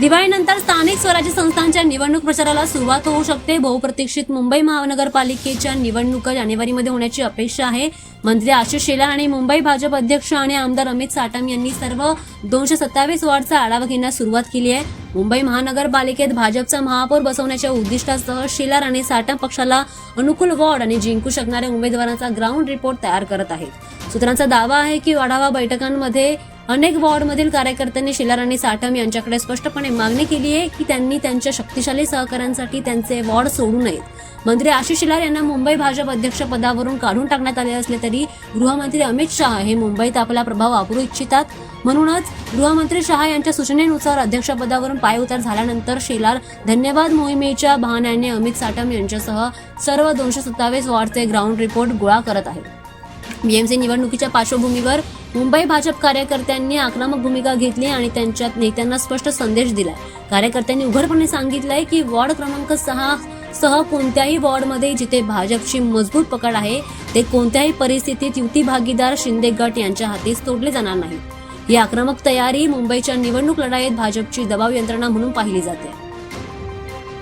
दिवाळीनंतर स्थानिक स्वराज्य संस्थांच्या निवडणूक प्रचाराला सुरुवात होऊ शकते. बहुप्रतीक्षित मुंबई महानगरपालिकेच्या निवडणुका जानेवारीमध्ये होण्याची अपेक्षा आहे. मंत्री आशिष शेलार आणि मुंबई भाजप अध्यक्ष आणि आमदार अमित साटम यांनी सर्व दोनशे सत्तावीस वॉर्डचा आढावा घेण्यास सुरुवात केली आहे. मुंबई महानगरपालिकेत भाजपचा महापौर बसवण्याच्या उद्दिष्टासह शेलार आणि साटम पक्षाला अनुकूल वॉर्ड आणि जिंकू शकणाऱ्या उमेदवारांचा ग्राउंड रिपोर्ट तयार करत आहेत. सूत्रांचा दावा आहे की आढावा बैठकांमध्ये अनेक वॉर्डमधील कार्यकर्त्यांनी शेलार आणि साठम यांच्याकडे स्पष्टपणे मागणी केली आहे की त्यांनी त्यांच्या शक्तिशाली सहकाऱ्यांसाठी त्यांचे वॉर्ड सोडू नयेत. मंत्री आशिष शेलार यांना मुंबई भाजप अध्यक्ष पदावरून काढून टाकण्यात आले असले तरी गृहमंत्री अमित शहा हे मुंबईत आपला प्रभाव वापरू इच्छितात. म्हणूनच गृहमंत्री शहा यांच्या सूचनेनुसार अध्यक्षपदावरून पायउतार झाल्यानंतर शेलार धन्यवाद मोहिमेच्या बहाण्याने अमित साटम यांच्यासह सर्व दोनशे सत्तावीस वॉर्डचे ग्राउंड रिपोर्ट गोळा करत आहेत. बीएमसी निवडणुकीच्या पार्श्वभूमीवर मुंबई भाजप कार्यकर्त्यांनी आक्रमक भूमिका घेतली आणि त्यांच्या नेत्यांना स्पष्ट संदेश दिला कार्यकर्त्यांनी उघडपणे सांगितलंय की वॉर्ड क्रमांक सहा सह कोणत्याही वॉर्डमध्ये जिथे भाजपची मजबूत पकड आहे ते कोणत्याही परिस्थितीत युती भागीदार शिंदे गट यांच्या हातीस तोडले जाणार नाही. ही आक्रमक तयारी मुंबईच्या निवडणूक लढाईत भाजपची दबाव यंत्रणा म्हणून पाहिली जाते.